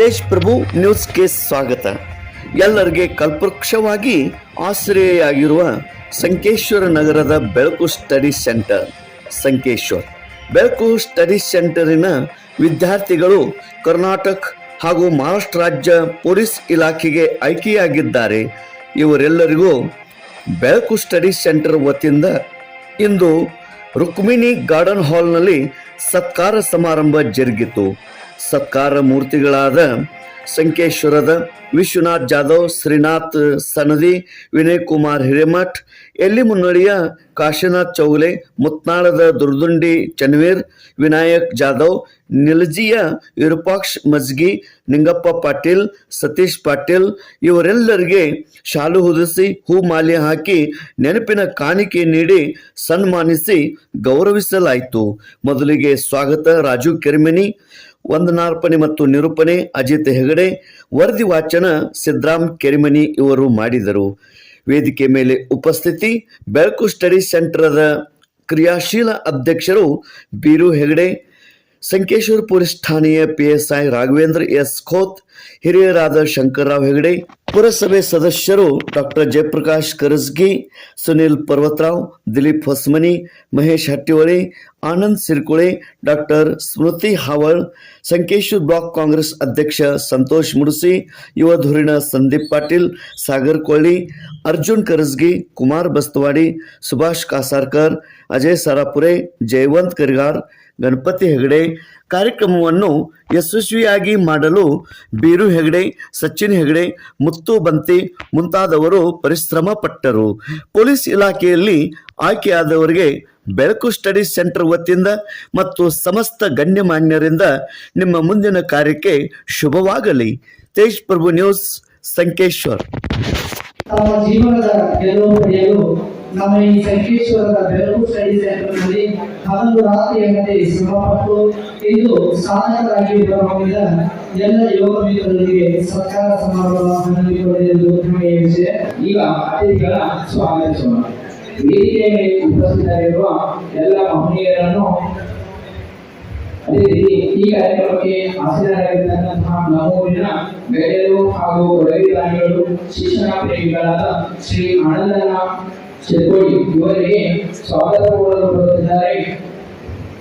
ತೇಜ್ ಪ್ರಭು ನ್ಯೂಸ್ಗೆ ಸ್ವಾಗತ. ಎಲ್ಲರಿಗೆ ಕಲ್ಪವೃಕ್ಷವಾಗಿ ಆಶ್ರಯಾಗಿರುವ ಸಂಕೇಶ್ವರ ನಗರದ ಬೆಳಕು ಸ್ಟಡಿ ಸೆಂಟರ್, ಸಂಕೇಶ್ವರ್. ಬೆಳಕು ಸ್ಟಡಿ ಸೆಂಟರಿನ ವಿದ್ಯಾರ್ಥಿಗಳು ಕರ್ನಾಟಕ ಹಾಗೂ ಮಹಾರಾಷ್ಟ್ರ ರಾಜ್ಯ ಪೊಲೀಸ್ ಇಲಾಖೆಗೆ ಆಯ್ಕೆಯಾಗಿದ್ದಾರೆ. ಇವರೆಲ್ಲರಿಗೂ ಬೆಳಕು ಸ್ಟಡಿ ಸೆಂಟರ್ ವತಿಯಿಂದ ಇಂದು ರುಕ್ಮಿಣಿ ಗಾರ್ಡನ್ ಹಾಲ್ನಲ್ಲಿ ಸತ್ಕಾರ ಸಮಾರಂಭ ಜರುಗಿತು. ಸತ್ಕಾರ ಮೂರ್ತಿಗಳಾದ ಸಂಕೇಶ್ವರದ, ವಿಶ್ವನಾಥ್ ಜಾಧವ್, ಶ್ರೀನಾಥ್ ಸನದಿ, ವಿನಯ್ ಕುಮಾರ್ ಹಿರೇಮಠ್, ಎಲ್ಲಿ ಮುನ್ನಡಿಯ ಕಾಶಿನಾಥ್ ಚೌಲೆ, ಮುತ್ನಾಳದ ದುರ್ದುಂಡಿ ಚನ್ವೀರ್ ವಿನಾಯಕ್ ಜಾಧವ್, ನಿಲಜಿಯ ವಿರೂಪಾಕ್ಷ ಮಜ್ಗಿ, ನಿಂಗಪ್ಪ ಪಾಟೀಲ್, ಸತೀಶ್ ಪಾಟೀಲ್ ಇವರೆಲ್ಲರಿಗೆ ಶಾಲು ಹೊದಿಸಿ ಹೂ ಮಾಲೆ ಹಾಕಿ ನೆನಪಿನ ಕಾಣಿಕೆ ನೀಡಿ ಸನ್ಮಾನಿಸಿ ಗೌರವಿಸಲಾಯಿತು. ಮೊದಲಿಗೆ ಸ್ವಾಗತ ರಾಜು ಕೆರ್ಮಿನಿ ವಂದನಾರ್ಪಣೆ ಮತ್ತು ನಿರೂಪಣೆ, ಅಜಿತ್ ಹೆಗಡೆ, ವರದಿ ವಾಚನ ಸಿದ್ರಾಮ್ ಕೆರಿಮನಿ ಇವರು ಮಾಡಿದರು. ವೇದಿಕೆ ಮೇಲೆ ಉಪಸ್ಥಿತಿ, ಬೆಳಕು ಸ್ಟಡಿ ಸೆಂಟರ್ದ ಕ್ರಿಯಾಶೀಲ ಅಧ್ಯಕ್ಷರು ಬೀರು ಹೆಗಡೆ ಸಂಕೇಶ್ವರ ಪೊಲೀಸ್ ಠಾಣೆಯ ಪಿಎಸ್ಐ ರಾಘವೇಂದ್ರ ಎಸ್ ಖೋತ್ ಹಿರಿಯರಾದ ಶಂಕರ್ರಾವ್ ಹೆಗಡೆ ಪುರಸಭೆ ಸದಸ್ಯರು doctor Jayaprakash Karasgi Sunil Parvatrao Dilip Hosmani Mahesh Hattiholi Anand Sirkule doctor Smriti Haval Sankeshwar block Congress ಅಧ್ಯಕ್ಷ ಸಂತೋಷ್ ಮುಡುಸಿ ಯುವ ಧುರೀಣ ಸಂದೀಪ್ ಪಾಟೀಲ್ ಸಾಗರ್ ಕೊಳ್ಳಿ ಅರ್ಜುನ್ ಕರಸ್ಗಿ ಕುಮಾರ್ ಬಸ್ತವಾಡಿ ಸುಭಾಷ್ ಕಾಸಾರ್ಕರ್ ಅಜಯ್ ಸರಾಪುರೆ ಜಯವಂತ್ ಕರಿಗಾರ್ ಗಣಪತಿ ಹೆಗಡೆ ಕಾರ್ಯಕ್ರಮವನ್ನು ಯಶಸ್ವಿಯಾಗಿ ಮಾಡಲು ಬೀರು ಹೆಗಡೆ, ಸಚಿನ್ ಹೆಗಡೆ, ಮುತ್ತು ಬಂತಿ ಮುಂತಾದವರು ಪರಿಶ್ರಮ ಪಟ್ಟರು ಪೊಲೀಸ್ ಇಲಾಖೆಯಲ್ಲಿ ಆಯ್ಕೆಯಾದವರಿಗೆ ಬೆಳಕು ಸ್ಟಡಿ ಸೆಂಟರ್ ವತಿಯಿಂದ ಮತ್ತು ಸಮಸ್ತ ಗಣ್ಯಮಾನ್ಯರಿಂದ ನಿಮ್ಮ ಮುಂದಿನ ಕಾರ್ಯಕ್ಕೆ ಶುಭವಾಗಲಿ. ತೇಜ್ ಪ್ರಭು ನ್ಯೂಸ್, ಸಂಕೇಶ್ವರ್. ನಮ್ಮ ಈ ಸಂಕೇಶ್ವರದ ಬೆಳಕು ಸ್ಟಡಿ ಸೆಂಟರ್ನಲ್ಲಿ ಹನ್ನೊಂದು ರಾತ್ರಿ ಗಂಟೆ ಶ್ರಮಪಟ್ಟು ಇಂದು ಸಾಧಕರಾಗಿ ಹೊರಹೊಮ್ಮಿದ ಎಲ್ಲ ಯೋಗ ಮಿತ್ರರಿಗೆ ಸತ್ಕಾರ ಸಮಾರಂಭ ಹೆಮ್ಮೆಯ ವಿಷಯ ಈಗ ಅತಿಥಿಗಳ ಸ್ವಾಗತಿಸೋಣ. ವೇದಿಕೆಯ ಮೇಲೆ ಉಪಸ್ಥಿತರಿರುವ ಎಲ್ಲ ಮಹನೀಯರನ್ನು ಅದೇ ರೀತಿ ಈ ಕಾರ್ಯಕ್ರಮಕ್ಕೆ ಹಾಸನರಾಗಿರ್ತಕ್ಕಂತಹ ನಮ್ಮೂರಿನ ಹಾಗೂ ಕೊಡಗಿ ಶಿಕ್ಷಣ ಪ್ರೇಮಿಗಳಾದ ಶ್ರೀ ಆನಂದನ ಚಿರ್ಕೋಳಿ ಇವರಿಗೆ ಸ್ವಾಗತ ಕೋರಲು ಬರುತ್ತಿದ್ದಾರೆ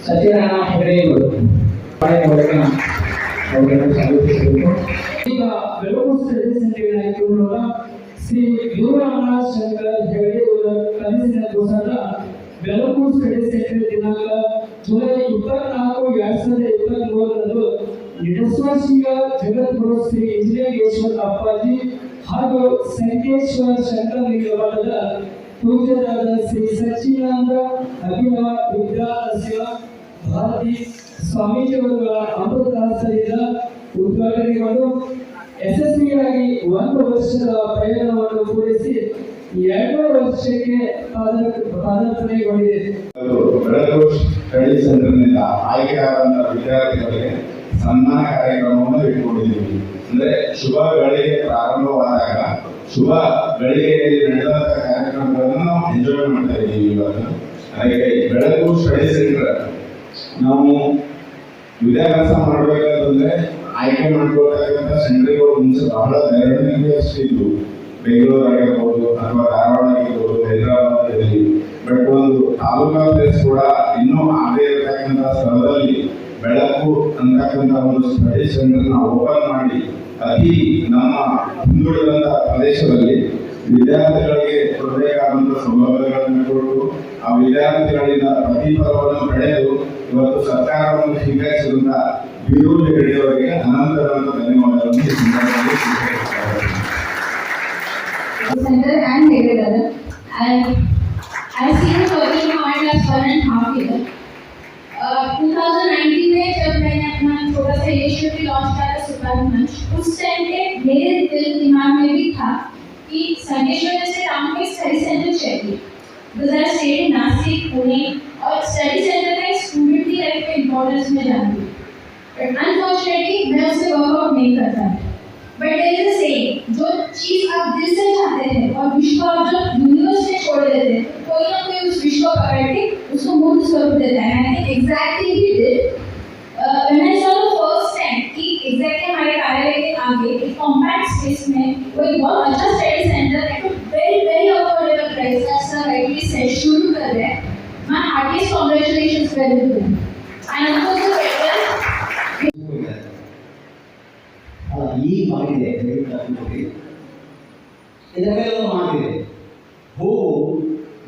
ಸತ್ಯನಾರಾಯಣ ಹೆಗಡೆಯವರು ಈಗ ಬೆಳಕು ಸ್ಟಡಿ ಸೆಂಟರ್ನ ಇವರು ಶ್ರೀ ಯುವರಾಮ ಶಂಕರ್ ಹೆಗಡೆ ಕನಸಿನ ಸ್ಟಡಿ ಸೆಂಟರ್ ದಿನಾಂಕ ಜುಲೈ ಇಪ್ಪತ್ನಾಲ್ಕು, ಎರಡ್ ಸಾವಿರದ ಇಪ್ಪತ್ಮೂರರಂದು ಯಶಸ್ವಾಸಿಯ ಜಗದ್ಗುರು ಶ್ರೀ ಇಂಜಿನಿಯರೇಶ್ವರ ಅಪ್ಪಾಜಿ ಹಾಗೂ ಸಂಕೇಶ್ವರ ಮಠದ ಪೂಜ್ಯರಾದ ಶ್ರೀ ಸಚ್ಚಿದಾನಂದ ಅಭಿನವ ವಿದ್ಯಾಲಯ ಭಾರತಿ ಸ್ವಾಮೀಜಿಯವರುಗಳ ಅಮೃತಹಸ್ತದಿಂದ ಉದ್ಘಾಟನೆಗೊಂಡು ಯಶಸ್ವಿಯಾಗಿ ಒಂದು ವರ್ಷದ ಪ್ರಯಾಣವನ್ನು ಪೂರೈಸಿ ಎರಡನೇ ವರ್ಷಕ್ಕೆ ಪಾದ- ಪಾದಾರ್ಪಣೆಗೊಂಡಿದೆ. ಬೆಳಕು ಸ್ಟಡಿ ಸೆಂಟರ್ನಿಂದ ಆಯ್ಕೆಯಾದಂತಹ ವಿದ್ಯಾರ್ಥಿಗಳಿಗೆ ಸನ್ಮಾನ ಕಾರ್ಯಕ್ರಮವನ್ನು ಇಟ್ಕೊಂಡಿದ್ದೀವಿ. ಅಂದ್ರೆ ಶುಭ ಗಳಿಗೆ ಪ್ರಾರಂಭವಾದಾಗ, ಶುಭ ಗಳಿಗೆಯಲ್ಲಿ ನಡೆದಂತ ಕಾರ್ಯಕ್ರಮಗಳನ್ನು ನಾವು ಎಂಜಾಯ್ ಮಾಡ್ತಾ ಇದ್ದೀವಿ ಇವಾಗ. ಹಾಗೆ ಬೆಳಕು ಸ್ಟಡಿ ಸೆಂಟರ್ ನಾವು ವಿದ್ಯಾಭ್ಯಾಸ ಮಾಡಬೇಕಂತಂದ್ರೆ ಆಯ್ಕೆ ಮಾಡ್ಕೊಳ್ತಕ್ಕಂಥ ಸೆಂಟರ್ಗಳು ಮುಂಚೆ ಬಹಳ ಅಷ್ಟೇ ಇದ್ವು. ಬೆಂಗಳೂರು ಆಗಿರ್ಬೋದು ಅಥವಾ ಧಾರವಾಡ ಆಗಿರ್ಬೋದು ಹೈದರಾಬಾದಲ್ಲಿ ಸ್ವೀಕರಿಸಿದಂತ ಬೀರು ಹೆಗಡೆಯವರಿಗೆ ಅನಂತರಂತ ಧನ್ಯವಾದಗಳನ್ನು ಈ ಸಂದರ್ಭದಲ್ಲಿ ಸ್ವೀಕರಿಸುತ್ತಾರೆ. center and Meghalaya. And I've seen it working hard last one and a half year. Uh, 2019 में जब मैंने अपना छोटा सा इनिशिएटिव लॉन्च किया था सुपर मंच उस टाइम पे मेरे दिल दिमाग में भी था कि संकेश्वर जैसे टाउन में स्टडी सेंटर चाहिए because I stayed in Nashik Pune और स्टडी सेंटर इम्पोर्टेंस में जानती हूँ। बट अनफॉर्चुनेटली मैं उससे वर्कआउट नहीं करता बट देयर इज़ सेइंग जो चीज़ आप दिल से चाहते थे और विश्व आप जो यूनिवर्स में छोड़ देते थे कोई ना कोई उस विश्व को पकड़ के उसको मूर्त स्वरूप देता है। Think exactly he did when I saw the first time कि एग्जैक्टली हमारे कार्यालय के आगे एक कॉम्पैक्ट स्पेस में कोई बहुत अच्छा स्टडी सेंटर है वेरी वेरी अफोर्डेबल प्राइस है। सर राइटली से शुरू कर रहे हैं। मैं हार्टिएस्ट कांग्रेचुलेशंस वेरी गुड ಈ ಮಾಡಿದೆ ಇದರ ಮೇಲೆ ಮಾತಿದೆ ಹೂವು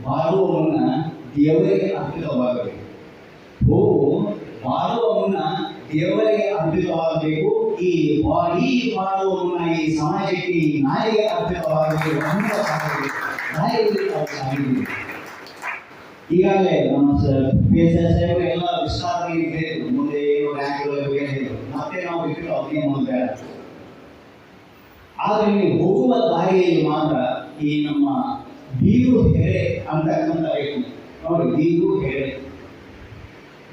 ಬಾರುವ ಮುನ್ನ ದೇವರಿಗೆ ಅರ್ಪಿತವಾಗಬೇಕು ಹೂವು ಬಾರುವ ಮುನ್ನ ದೇವರಿಗೆ ಅರ್ಪಿತವಾಗಬೇಕು ಈ ಈ ಬಾರುವ ಮುನ್ನ ಈ ಸಮಾಜಕ್ಕೆ ಈ ನಾಯಿಗೆ ಅರ್ಪಿತವಾಗಬೇಕು ಅನ್ನುವ ಸಾಗಿದೆ ನಾಯಿಗೆ ಸಾಗಿದೆ ಈಗಾಗಲೇ ನಮ್ಮ ಎಲ್ಲ ವಿಸ್ತಾರವಾಗಿ ಹೇಳಿದ್ರು ಮುಂದೆ ಏನು ರ್ಯಾಂಕ್ಗಳ ಹೇಳಿದ್ರು ಮತ್ತೆ ನಾವು ಬಿಟ್ಟು ಅವರಿಗೆ ಬೇಡ ಆದರೆ ನೀವು ಹೋಗುವ ದಾರಿಯಲ್ಲಿ ಮಾತ್ರ ಈ ನಮ್ಮ ಬೀರು ಹೆರೆ ಅಂತಕ್ಕಂಥ ವ್ಯಕ್ತಿ ನೋಡಿ, ಬೀರು ಹೆರೆ.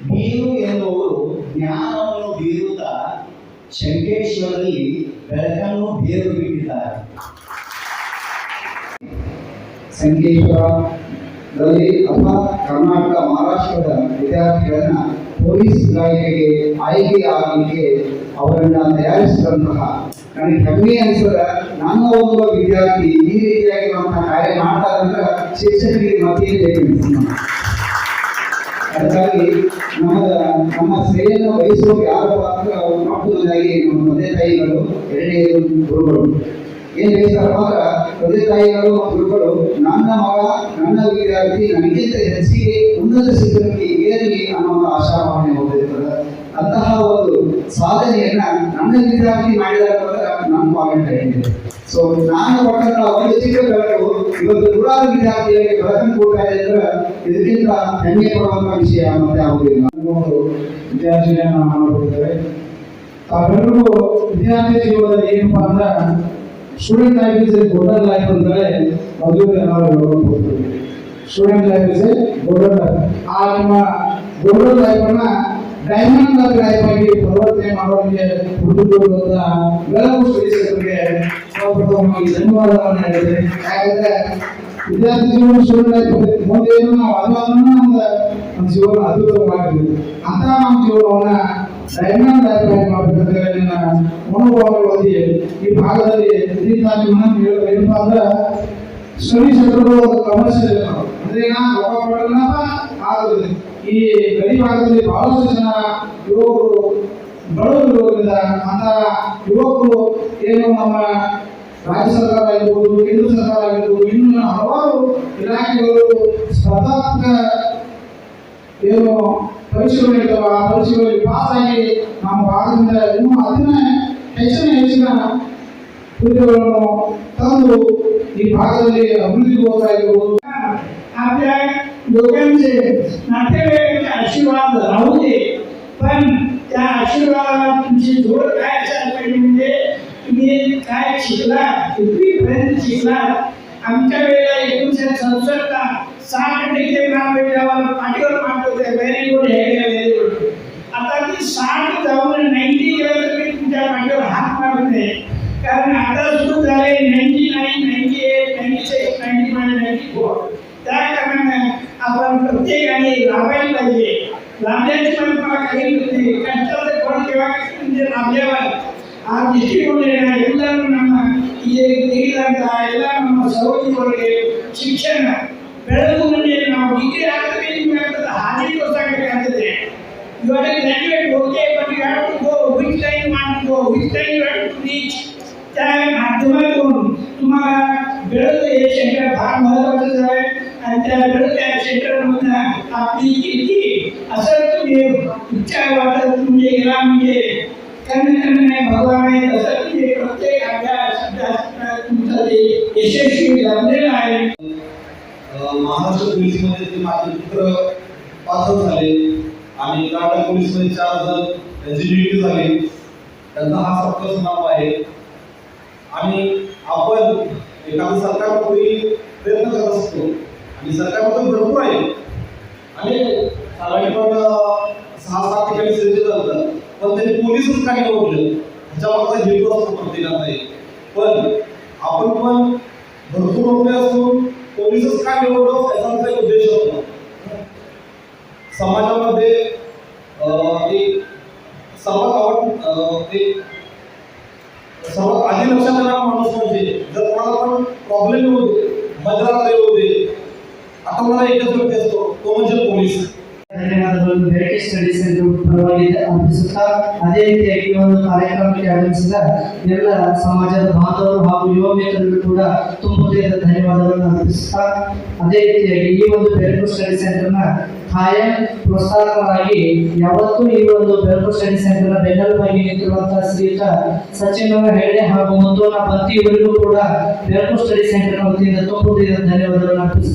ಬೀರು ಎನ್ನುವರು ಜ್ಞಾನವನ್ನು ಬೀರುತ್ತಾ ಶಂಕೇಶ್ವರದಲ್ಲಿ ಬೆಳಕನ್ನು ಬೇರು ಬಿಟ್ಟಿದ್ದಾರೆ. ಸಂಕೇಶ್ವರದಲ್ಲಿ ಅಥವಾ ಕರ್ನಾಟಕ ಮಹಾರಾಷ್ಟ್ರದ ವಿದ್ಯಾರ್ಥಿಗಳನ್ನ ಪೊಲೀಸ್ ಇಲಾಖೆಗೆ ಆಯ್ಕೆ ಆಗಲಿಕ್ಕೆ ಅವರನ್ನ ತಯಾರಿಸಿದಂತಹ ನನಗೆ ಹೆಮ್ಮೆ ಅನಿಸದ. ನನ್ನ ಒಬ್ಬ ವಿದ್ಯಾರ್ಥಿ, ಈ ರೀತಿಯಾಗಿರುವಂತಹ ಕಾರ್ಯ ಮಾಡ್ತಾರಂದ್ರೆ ಶಿಕ್ಷಕರಿಗೆ ಮತ್ತೆ ಬೇಕು ಅದಕ್ಕಾಗಿ ನಮ್ಮ ನಮ್ಮ ಶ್ರೇಯನ್ನು ಬಯಸುವ ಯಾರಪ್ಪ ಅಂದ್ರೆ ಅವರು ಮೊದಲನೇದಾಗಿ ನಮ್ಮ ತಂದೆ ತಾಯಿಗಳು ಎರಡನೇ ಗುರುಗಳು. ಏನ್ ಬಯಸ್ತಾರಪ್ಪ ತಂದೆ ತಾಯಿಗಳು ಗುರುಗಳು ನನ್ನ ಮಗ, ನನ್ನ ವಿದ್ಯಾರ್ಥಿ, ನನಗಿಂತ ಹೆಚ್ಚಿಗೆ ಉನ್ನತ ಶಿಕ್ಷಣಕ್ಕೆ ಏರಲಿ ಅನ್ನೋ ಒಂದು ಆಶಾಭಾವನೆ ಹೊಂದಿರ್ತದೆ ಅಂತಹ ಒಂದು ಸಾಧನೆಯನ್ನ ನನ್ನ ವಿದ್ಯಾರ್ಥಿ ಮಾಡಿದಾಗ ನನ್ನ ಪಾಯಿಂಟ್ ಸೊ ನಾನು ಕೊಟ್ಟಂತ ಒಂದು ಚಿಕ್ಕ ಇವತ್ತು ನೂರಾರು ವಿದ್ಯಾರ್ಥಿಗಳಿಗೆ ಬೆಳಕನ್ನು ಕೊಡ್ತಾ ಇದೆ ಅಂದ್ರೆ ಇದಕ್ಕಿಂತ ಹೆಮ್ಮೆ ಪಡುವಂತಹ ವಿಷಯ ಮತ್ತೆ ಯಾವುದಿಲ್ಲ ಒಂದು ವಿದ್ಯಾರ್ಥಿಗಳನ್ನ ಮಾಡಿಕೊಡ್ತೇವೆ ತಾವೆಲ್ಲರಿಗೂ ವಿದ್ಯಾರ್ಥಿ ಜೀವನದಲ್ಲಿ ಏನಪ್ಪಾ ಅಂದ್ರೆ student life is a golden life ಅಂತೇಳಿ ಮದುವೆ ನಾವು ಹೇಳ್ಕೊಡ್ತೀವಿ student life is a golden life ಆ ನಿಮ್ಮ ಗೋಲ್ಡನ್ ಲೈಫ್ ಅನ್ನ ಡೈಮಂಡ್ ಲೈಫ್ ಆಗಿ ಪರಿವರ್ತನೆ ಮಾಡೋರಿಗೆ ಹುಡುಗರುವಂತ ಬೆಳಕು ಸ್ಟಡಿ ಸೆಂಟರ್ಗೆ ಸರ್ವಪ್ರಥಮವಾಗಿ ಧನ್ಯವಾದಗಳನ್ನು ಹೇಳ್ತೇನೆ ಯಾಕಂದ್ರೆ ವಿದ್ಯಾರ್ಥಿ ಜೀವನ ಸ್ಟೂಡೆಂಟ್ ಲೈಫ್ ಮುಂದೆ ಏನು ನಾವು ಅದನ್ನು ನಮ್ಮ ನಮ್ಮ ಜೀವನ ಅದ್ಭುತವಾಗಿದೆ ಅಂತ ನಮ್ಮ ಜೀವನವನ್ನ ನನ್ನ ಮನೋಭಾವನೆ ಈ ಭಾಗದಲ್ಲಿ ಮನಸ್ಸು ಹೇಳೋದು ಏನಪ್ಪಾ ಅಂದ್ರೆ ಸೆಂಟರ್ಗಳು ಕಮರ್ಷಿಯಲ್ ಅಂದ್ರೆ ನಾವು ಕೊಡೋಣಪ್ಪ ಆಗುದಿಲ್ಲ ಈ ಗಡಿ ಭಾಗದಲ್ಲಿ ಬಹಳಷ್ಟು ಜನ ಯುವಕರು ಬಡವರು ಅಂತ ಯುವಕರು ಏನು ನಮ್ಮ ರಾಜ್ಯ ಸರ್ಕಾರ ಆಗಿರ್ಬೋದು, ಕೇಂದ್ರ ಸರ್ಕಾರ ಆಗಿರ್ಬೋದು, ಇನ್ನು ಹಲವಾರು ಇಲಾಖೆಗಳು ಸ್ಪರ್ಧಾತ್ಮಕ ಏನು ಪರೀಕ್ಷೆಗಳು ಇರ್ತವ ಆ ಪರೀಕ್ಷೆಗಳಲ್ಲಿ ಪಾಸ್ ಆಗಿ ನಮ್ಮ ಭಾಗದಿಂದ ಇನ್ನೂ ಅದನ್ನ ಹೆಚ್ಚಿನ ಹೆಚ್ಚಿನ ಹುದ್ದೆಗಳನ್ನು ತಂದು ಈ भागामध्ये अभिवृद्धी होत ಆಗಿರ್ಬೋದು आपल्या लोकांचे नातेवाईकांचे आशीर्वाद राहू दे पण त्या आशीर्वादाला तुमची जोड काय असायला पाहिजे म्हणजे तुम्ही काय शिकला कितवीपर्यंत शिकला आमच्या वेळेला एकोणीसशे सदुसष्टला ಸಾರ್ವಜನಿಕ ವ್ಯಾಪಾರ ಪಂಡಿಗಳು ಮಾಡ್ತಿದ್ದಾರೆ ವೆರಿ ಗುಡ್ ಹೇಗೆ ವೆರಿ ಗುಡ್ ಅದಾಗಿ ಸಾರ್ವಜನಿಕ ಅವರ ನೈಂಟಿ ಕಿಲೋಮೀಟರ್ ಪೂಜೆ ಪಂಡಿಗಳು ಹಾಕ್ ಮಾಡಿದ್ರೆ ಕಾರಣ ಅದಷ್ಟು ತಾರೆ ninety nine ninety eight ninety six ninety nine ninety four ಯಾಕಂದ್ರೆ ಅವರ ಪ್ರತ್ಯೇಕವಾಗಿ ರಾಮಾಯಣ ಬಗ್ಗೆ ರಾಮ್ಯಾಜಿ ಮಂತ್ರ ಕೈಬಿಟ್ಟು ಕಷ್ಟದ ಕೋಣಕ್ಕೆ ಯಾಕೆ ರಾಮ್ಯವ ಆ ದೃಷ್ಟಿಕೋನ ಎಲ್ಲರೂ ನಮ್ಮ ಈ ತಿಳಿದಂತಹ ಎಲ್ಲ ನಮ್ಮ ಸಹೋದರಿಗಳಿಗೆ ಶಿಕ್ಷಣ ಬೆಳಕು ಮುಂದೆ ನಾವು ಡಿಗ್ರಿ ಆಗ್ತದೆ ನಿಮ್ಗೆ ಆಗ್ತದೆ ಹಾದಿ ತೋರ್ಸಾಗಬೇಕಾಗ್ತದೆ You are a graduate, okay, but you have to go. Which line you want to go? Which line you have to reach? त्या माध्यमातून तुम्हाला बेळग हे सेंटर फार महत्वाचं आहे आणि त्या बेळग या सेंटरमधून आपली कीर्ती असं तुम्ही इच्छा वाटत म्हणजे गेला म्हणजे कमी कमी नाही भगवान आहे तसं तुम्ही प्रत्येक अभ्यास अभ्यास तुमचं ते यशस्वी झालेलं आहे महाराष्ट्र पोलीसमध्ये ते माझे मित्र पाच झाले आणि कर्नाटक पोलीसमध्ये चार जण त्यांची ड्युटी झाली. त्यांचा हा सत्ताच नाव आहे. आणि आपण एखादं सरकार प्रयत्न करत असतो. आणि सरकारमध्ये भरपूर आहे. आणि साधारणपण सहा सात ठिकाणी सिलेक्ट झालं. पण त्यांनी पोलीसच काही नव्हतं. ह्याच्यामागचा हेतू असतो प्रत्येकाचा नाही पण आपण पण भरपूर नोकरी असून पोलीसच काय निवडलो त्याचा आमचा उद्देश होता समाजामध्ये एक सर्वात आवड एक सर्वात आधी लक्षात येणार माणूस म्हणजे जर कोणाला पण प्रॉब्लेम होते मध्यरात्री होते आता मला एकच व्यक्ती असतो तो म्हणजे पोलीस. ಧನ್ಯವಾದಗಳು. ಬೆಳಗ್ಗೆ ಸ್ಟಡಿ ಪರವಾಗಿ ಅರ್ಪಿಸುತ್ತಾ ಅದೇ ರೀತಿಯಾಗಿ ಈ ಒಂದು ಕಾರ್ಯಕ್ರಮಕ್ಕೆ ಆಗಮಿಸಿದ ಎಲ್ಲ ಸಮಾಜದ ಬಾಂಧವರು ಹಾಗೂ ಯುವ ಮಿತ್ರರು ಕೂಡ ತುಂಬ ಹೃದಯದ ಧನ್ಯವಾದಗಳನ್ನು ಅರ್ಪಿಸುತ್ತಾ, ಅದೇ ರೀತಿಯಾಗಿ ಈ ಒಂದು ಬೆಳಕು ಸ್ಟಡಿ ಸೆಂಟರ್ನ ಕಾಯಂ ಪ್ರೋತ್ಸಾಹಕರಾಗಿ ಯಾವತ್ತೂ ಈ ಒಂದು ಬೆಳಕು ಸ್ಟಡಿ ಸೆಂಟರ್ನ ಬೆನ್ನೆಲುಬಾಗಿ ನಿಂತಿರುವಂತಹ ಶ್ರೀಯುತ ಸಚಿನ್ ಹೆಗಡೆ ಹಾಗೂ ಮುತ್ತೋನ ಪತಿ ಕೂಡ ಬೆಳಕು ಸ್ಟಡಿ ಸೆಂಟರ್ನ ವತಿಯಿಂದ ತುಂಬ ಹೃದಯದ ಧನ್ಯವಾದಗಳನ್ನು ಅರ್ಪಿಸುತ್ತಾ